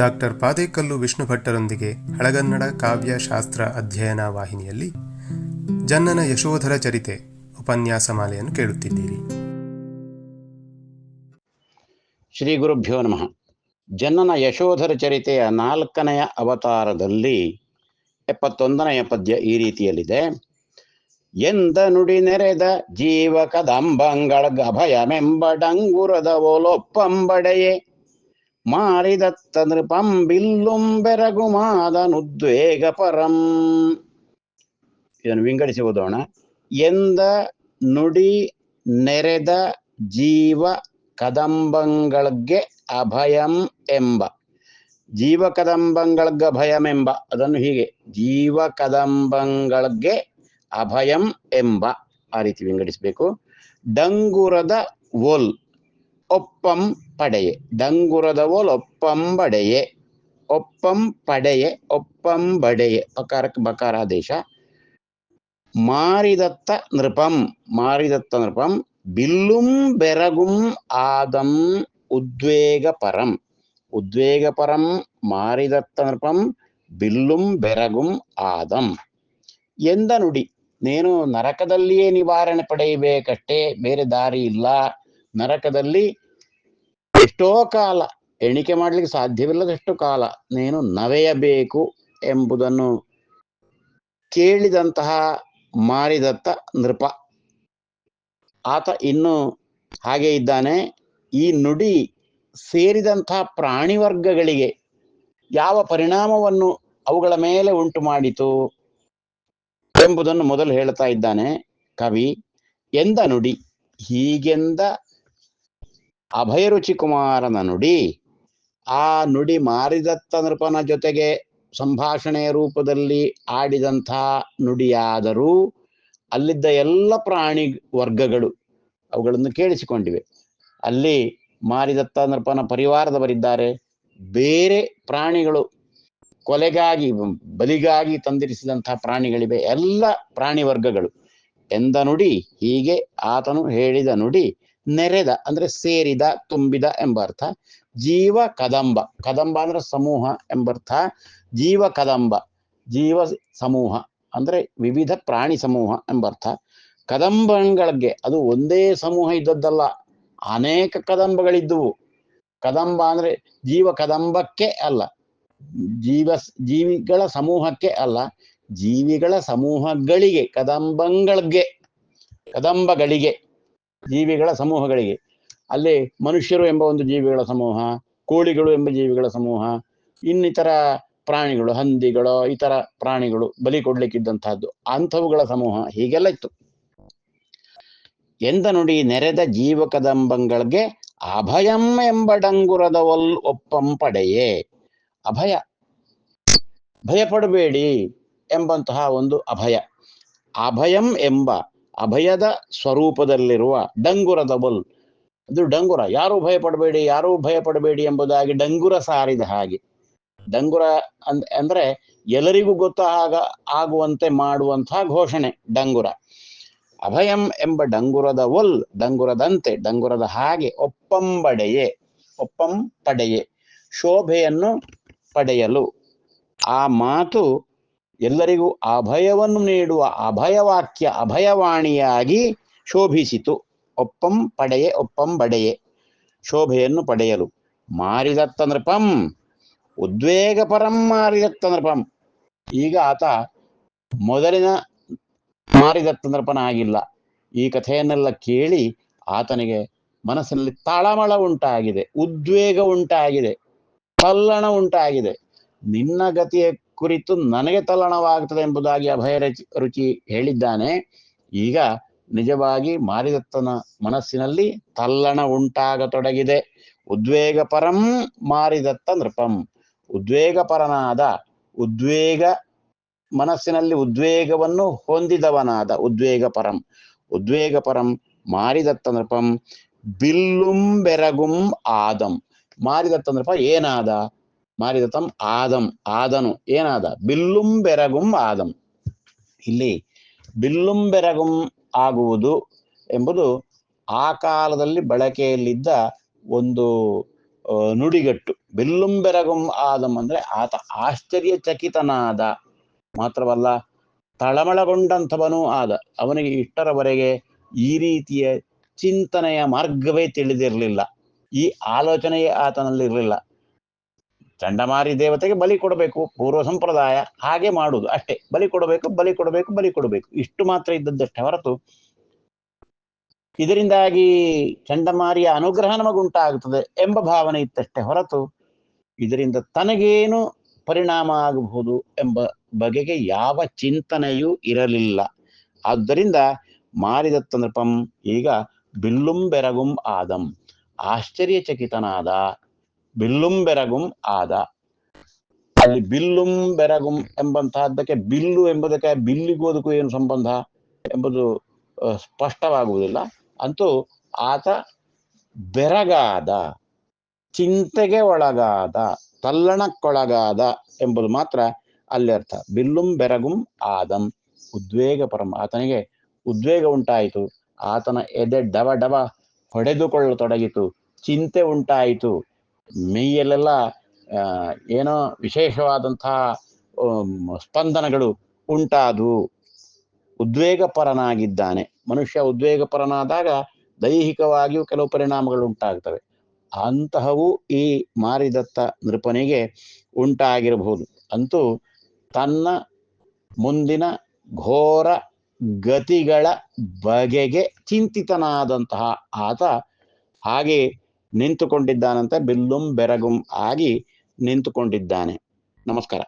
Doctor Padekallu Vishnu ಭಟ್ಟರೊಂದಿಗೆ ಹಳಗನ್ನಡ ಕಾವ್ಯ ಶಾಸ್ತ್ರ ಅಧ್ಯಯನ ವಾಹಿನಿಯಲ್ಲಿ ಜನ್ನನ ಯಶೋಧರ ಚರಿತೆ ಉಪನ್ಯಾಸ ಮಾಲೆಯನ್ನು ಕೇಳುತ್ತಿದ್ದೀರಿ. ಶ್ರೀ ಗುರುಭ್ಯೋ ನಮಃ. ಜನ್ನನ ಯಶೋಧರ ಚರಿತೆಯ ನಾಲ್ಕನೆಯ ಅವತಾರದಲ್ಲಿ ಎಪ್ಪತ್ತೊಂದನೆಯ ಪದ್ಯ ಈ ರೀತಿಯಲ್ಲಿದೆ. ಎಂದ ನುಡಿ ನೆರೆದ ಜೀವ ಕದಂಬಂಗಳ ಅಭಯಮೆಂಬ ಡಂಗುರದ ಓಲೊಪ್ಪಂಬಡೆಯೇ ಮಾರಿದತ್ತ ನೃಪಂ ಬಿಲ್ಲುಂ ಬೆರಗು ಮಾದನುದ್ವೇಗ ಪರಂ ಇದನ್ನು ವಿಂಗಡಿಸಿ ಓದೋಣ. ಎಂದ ನುಡಿ ನೆರೆದ ಜೀವ ಕದಂಬಂಗಳಿಗೆ ಅಭಯಂ ಎಂಬ. ಜೀವ ಕದಂಬಗಳಿಗೆ ಅಭಯಂ ಎಂಬ. ಅದನ್ನು ಹೀಗೆ, ಜೀವ ಕದಂಬಂಗಳಿಗೆ ಅಭಯಂ ಎಂಬ ಆ ರೀತಿ ವಿಂಗಡಿಸಬೇಕು. ಡಂಗುರದ ಒಲ್. ಒಪ್ಪಂ ಡಂಗುರದ ಒಲ್ ಒಪ್ಪಂ ಬಡೆಯೆ. ಒಪ್ಪಂ ಪಡೆಯೆ, ಒಪ್ಪಂ ಬಡೆಯೆ. ಬಕಾರಕ್ಕೆ ಬಕಾರಾದೇಶ. ಮಾರಿದತ್ತ ನೃಪಂ ಮಾರಿದತ್ತ ನೃಪಂ. ಬಿಲ್ಲುಂ ಬೆರಗುಂ ಆದಂ ಉದ್ವೇಗ ಪರಂ. ಉದ್ವೇಗ ಪರಂ, ಮಾರಿದತ್ತ ನೃಪಂ, ಬಿಲ್ಲುಂ ಬೆರಗುಂ ಆದಂ. ಎಂದ ನುಡಿ, ನೀನು ನರಕದಲ್ಲಿಯೇ ನಿವಾರಣೆ ಪಡೆಯಬೇಕಷ್ಟೇ, ಬೇರೆ ದಾರಿ ಇಲ್ಲ. ನರಕದಲ್ಲಿ ಎಷ್ಟೋ ಕಾಲ ಎಣಿಕೆ ಮಾಡ್ಲಿಕ್ಕೆ ಸಾಧ್ಯವಿಲ್ಲದಷ್ಟು ಕಾಲ ನೀನು ನವೆಯಬೇಕು ಎಂಬುದನ್ನು ಕೇಳಿದಂತಹ ಮಾರಿದತ್ತ ನೃಪ. ಆತ ಇನ್ನು ಹಾಗೆ ಇದ್ದಾನೆ, ಈ ನುಡಿ ಸೇರಿದಂತಹ ಪ್ರಾಣಿ ವರ್ಗಗಳಿಗೆ ಯಾವ ಪರಿಣಾಮವನ್ನು ಅವುಗಳ ಮೇಲೆ ಉಂಟು ಮಾಡಿತು ಎಂಬುದನ್ನು ಮೊದಲು ಹೇಳ್ತಾ ಇದ್ದಾನೆ ಕವಿ. ಎಂದ ನುಡಿ ಹೀಗೆಂದ ಅಭಯರುಚಿ ಕುಮಾರನ ನುಡಿ. ಆ ನುಡಿ ಮಾರಿದತ್ತ ನೃಪನ ಜೊತೆಗೆ ಸಂಭಾಷಣೆಯ ರೂಪದಲ್ಲಿ ಆಡಿದಂಥ ನುಡಿಯಾದರೂ ಅಲ್ಲಿದ್ದ ಎಲ್ಲ ಪ್ರಾಣಿ ವರ್ಗಗಳು ಅವುಗಳನ್ನು ಕೇಳಿಸಿಕೊಂಡಿವೆ. ಅಲ್ಲಿ ಮಾರಿದತ್ತ ನೃಪನ ಪರಿವಾರದವರಿದ್ದಾರೆ. ಬೇರೆ ಪ್ರಾಣಿಗಳು ಕೊಲೆಗಾಗಿ, ಬಲಿಗಾಗಿ ತಂದಿರಿಸಿದಂತಹ ಪ್ರಾಣಿಗಳಿವೆ. ಎಲ್ಲ ಪ್ರಾಣಿ ವರ್ಗಗಳು. ಎಂದ ನುಡಿ ಹೀಗೆ ಆತನು ಹೇಳಿದ ನುಡಿ ನೆರೆದ, ಅಂದ್ರೆ ಸೇರಿದ, ತುಂಬಿದ ಎಂಬ ಅರ್ಥ ಜೀವ ಕದಂಬ ಕದಂಬ ಅಂದ್ರೆ ಸಮೂಹ ಎಂಬರ್ಥ. ಜೀವ ಕದಂಬ, ಜೀವ ಸಮೂಹ, ಅಂದ್ರೆ ವಿವಿಧ ಪ್ರಾಣಿ ಸಮೂಹ ಎಂಬರ್ಥ. ಕದಂಬಗಳಿಗೆ ಅದು ಒಂದೇ ಸಮೂಹ ಇದ್ದದ್ದಲ್ಲ, ಅನೇಕ ಕದಂಬಗಳಿದ್ದುವು. ಕದಂಬ ಅಂದ್ರೆ ಜೀವ ಕದಂಬಕ್ಕೆ ಅಲ್ಲ, ಜೀವ ಜೀವಿಗಳ ಸಮೂಹಕ್ಕೆ ಅಲ್ಲ, ಜೀವಿಗಳ ಸಮೂಹಗಳಿಗೆ, ಕದಂಬಗಳಿಗೆ ಕದಂಬಗಳಿಗೆ. ಜೀವಿಗಳ ಸಮೂಹಗಳಿಗೆ. ಅಲ್ಲಿ ಮನುಷ್ಯರು ಎಂಬ ಒಂದು ಜೀವಿಗಳ ಸಮೂಹ, ಕೋಳಿಗಳು ಎಂಬ ಜೀವಿಗಳ ಸಮೂಹ, ಇನ್ನಿತರ ಪ್ರಾಣಿಗಳು, ಹಂದಿಗಳು, ಇತರ ಪ್ರಾಣಿಗಳು ಬಲಿ ಕೊಡ್ಲಿಕ್ಕಿದ್ದಂತಹದ್ದು. ಅಂಥವುಗಳ ಸಮೂಹ ಹೀಗೆಲ್ಲ ಇತ್ತು. ಎಂದ ನುಡಿ ನೆರೆದ ಜೀವ ಕದಂಬಂಗಳಿಗೆ ಅಭಯಂ ಎಂಬ ಡಂಗುರದ ಒಲ್ ಒಪ್ಪಂ ಪಡೆಯೇ. ಅಭಯ. ಭಯಪಡಬೇಡಿ ಎಂಬಂತಹ ಒಂದು ಅಭಯ. ಅಭಯಂ ಎಂಬ ಅಭಯದ ಸ್ವರೂಪದಲ್ಲಿರುವ ಡಂಗುರ ಒಲ್ ಅದು ಡಂಗುರ. ಯಾರು ಭಯಪಡಬೇಡಿ, ಯಾರೂ ಭಯಪಡಬೇಡಿ ಎಂಬುದಾಗಿ ಡಂಗುರ ಸಾರಿದ ಹಾಗೆ. ಡಂಗುರ ಅಂದ್, ಅಂದ್ರೆ ಎಲ್ಲರಿಗೂ ಗೊತ್ತ ಆಗ, ಆಗುವಂತೆ ಮಾಡುವಂತಹ ಘೋಷಣೆ ಡಂಗುರ. ಅಭಯಂ ಎಂಬ ಡಂಗುರದ ಒಲ್ ಡಂಗುರದಂತೆ, ಡಂಗುರದ ಹಾಗೆ ಒಪ್ಪಂಬಡೆಯೇ ಒಪ್ಪಂ ಪಡೆಯೇ ಶೋಭೆಯನ್ನು ಪಡೆಯಲು ಆ ಮಾತು ಎಲ್ಲರಿಗೂ ಅಭಯವನ್ನು ನೀಡುವ ಅಭಯವಾಕ್ಯ ಅಭಯವಾಣಿಯಾಗಿ ಶೋಭಿಸಿತು. ಒಪ್ಪಂ ಪಡೆಯೆ, ಒಪ್ಪಂ ಬಡೆಯೆ. ಶೋಭೆಯನ್ನು ಪಡೆಯಲು ಮಾರಿದತ್ತ ನೃಪಂ ಉದ್ವೇಗ ಪರಂ ಮಾರಿದತ್ತ ನೃಪಂ ಈಗ ಆತ ಮೊದಲಿನ ಮಾರಿದತ್ತ ನೃಪನ ಆಗಿಲ್ಲ. ಈ ಕಥೆಯನ್ನೆಲ್ಲ ಕೇಳಿ ಆತನಿಗೆ ಮನಸ್ಸಿನಲ್ಲಿ ತಾಳಮಳ ಉಂಟಾಗಿದೆ, ಉದ್ವೇಗ ಉಂಟಾಗಿದೆ ತಲ್ಲಣ ಉಂಟಾಗಿದೆ. ನಿನ್ನ ಗತಿಯ ಕುರಿತು ನನಗೆ ತಲ್ಲಣವಾಗುತ್ತದೆ ಎಂಬುದಾಗಿ ಅಭಯ ರುಚಿ ಹೇಳಿದ್ದಾನೆ. ಈಗ ನಿಜವಾಗಿ ಮಾರಿದತ್ತನ ಮನಸ್ಸಿನಲ್ಲಿ ತಲ್ಲಣ ಉಂಟಾಗತೊಡಗಿದೆ. ಉದ್ವೇಗ ಪರಂ ಮಾರಿದತ್ತ ನೃಪಂ. ಉದ್ವೇಗ ಪರನಾದ ಉದ್ವೇಗ ಮನಸ್ಸಿನಲ್ಲಿ ಉದ್ವೇಗವನ್ನು ಹೊಂದಿದವನಾದ ಉದ್ವೇಗ ಪರಂ ಉದ್ವೇಗ ಪರಂ ಮಾರಿದತ್ತ ನೃಪಂ. ಬಿಲ್ಲುಂ ಬೆರಗುಂ ಆದಂ. ಮಾರಿದತ್ತ ನೃಪ ಏನಾದ? ಮಾರಿದತ್ತಂ ಆದಂ, ಆದನು, ಏನಾದ? ಬಿಲ್ಲುಂ ಬೆರಗುಂ ಆದಂ. ಇಲ್ಲಿ ಬಿಲ್ಲುಂ ಬೆರಗುಂ ಆಗುವುದು ಎಂಬುದು ಆ ಕಾಲದಲ್ಲಿ ಬಳಕೆಯಲ್ಲಿದ್ದ ಒಂದು ನುಡಿಗಟ್ಟು. ಬಿಲ್ಲುಂ ಬೆರಗುಂ ಆದಂ ಅಂದ್ರೆ ಆತ ಆಶ್ಚರ್ಯಚಕಿತನಾದ, ಮಾತ್ರವಲ್ಲ ತಳಮಳಗೊಂಡಂಥವನೂ ಆದ. ಅವನಿಗೆ ಇಷ್ಟರವರೆಗೆ ಈ ರೀತಿಯ ಚಿಂತನೆಯ ಮಾರ್ಗವೇ ತಿಳಿದಿರಲಿಲ್ಲ. ಈ ಆಲೋಚನೆಯೇ ಆತನಲ್ಲಿ ಇರಲಿಲ್ಲ ಚಂಡಮಾರಿ ದೇವತೆಗೆ ಬಲಿ ಕೊಡಬೇಕು, ಪೂರ್ವ ಸಂಪ್ರದಾಯ ಹಾಗೆ ಮಾಡುವುದು ಅಷ್ಟೇ. ಬಲಿ ಕೊಡಬೇಕು ಬಲಿ ಕೊಡಬೇಕು ಬಲಿ ಕೊಡಬೇಕು. ಇಷ್ಟು ಮಾತ್ರ ಇದ್ದದ್ದಷ್ಟೇ ಹೊರತು ಇದರಿಂದಾಗಿ ಚಂಡಮಾರಿಯ ಅನುಗ್ರಹ ನಮಗುಂಟಾಗುತ್ತದೆ ಎಂಬ ಭಾವನೆ ಇತ್ತಷ್ಟೇ ಹೊರತು ಇದರಿಂದ ತನಗೇನು ಪರಿಣಾಮ ಆಗಬಹುದು ಎಂಬ ಬಗೆಗೆ ಯಾವ ಚಿಂತನೆಯೂ ಇರಲಿಲ್ಲ. ಆದ್ದರಿಂದ ಮಾರಿದ ತಂದ್ರಪಂ ಈಗ ಬಿಲ್ಲುಂ ಬೆರಗುಂ ಆದಂ, ಆಶ್ಚರ್ಯಚಕಿತನಾದ ಬಿಲ್ಲುಂ ಬೆರಗುಂ ಆದ. ಅಲ್ಲಿ ಬಿಲ್ಲುಂ ಬೆರಗುಂ ಎಂಬಂತಹದ್ದಕ್ಕೆ ಬಿಲ್ಲು ಎಂಬುದಕ್ಕೆ ಬಿಲ್ಲಿಗೂ ಅದಕ್ಕೂ ಏನು ಸಂಬಂಧ ಎಂಬುದು ಸ್ಪಷ್ಟವಾಗುವುದಿಲ್ಲ. ಅಂತೂ ಆತ ಬೆರಗಾದ, ಚಿಂತೆಗೆ ಒಳಗಾದ, ತಲ್ಲಣಕ್ಕೊಳಗಾದ ಎಂಬುದು ಮಾತ್ರ ಅಲ್ಲಿ ಅರ್ಥ. ಬಿಲ್ಲುಂ ಬೆರಗುಂ ಆದಂ. ಉದ್ವೇಗ ಪರಮ, ಆತನಿಗೆ ಉದ್ವೇಗ ಉಂಟಾಯಿತು. ಆತನ ಎದೆ ಡವ ಡವ ಹೊಡೆದುಕೊಳ್ಳತೊಡಗಿತು. ಚಿಂತೆ ಉಂಟಾಯಿತು. ಮೈಯಲ್ಲೆಲ್ಲ ಏನೋ ವಿಶೇಷವಾದಂತಹ ಸ್ಪಂದನಗಳು ಉಂಟಾದವು ಉದ್ವೇಗಪರನಾಗಿದ್ದಾನೆ. ಮನುಷ್ಯ ಉದ್ವೇಗಪರನಾದಾಗ ದೈಹಿಕವಾಗಿಯೂ ಕೆಲವು ಪರಿಣಾಮಗಳು ಉಂಟಾಗ್ತವೆ. ಅಂತಹವು ಈ ಮಾರಿದತ್ತ ನೃಪನಿಗೆ ಉಂಟಾಗಿರಬಹುದು. ಅಂತೂ ತನ್ನ ಮುಂದಿನ ಘೋರ ಗತಿಗಳ ಬಗೆಗೆ ಚಿಂತಿತನಾದಂತಹ ಆತ ಹಾಗೆ ನಿಂತುಕೊಂಡಿದ್ದಾನಂತೆ ಬಿಲ್ಲುಂ ಬೆರಗುಂ ಆಗಿ ನಿಂತುಕೊಂಡಿದ್ದಾನೆ. ನಮಸ್ಕಾರ.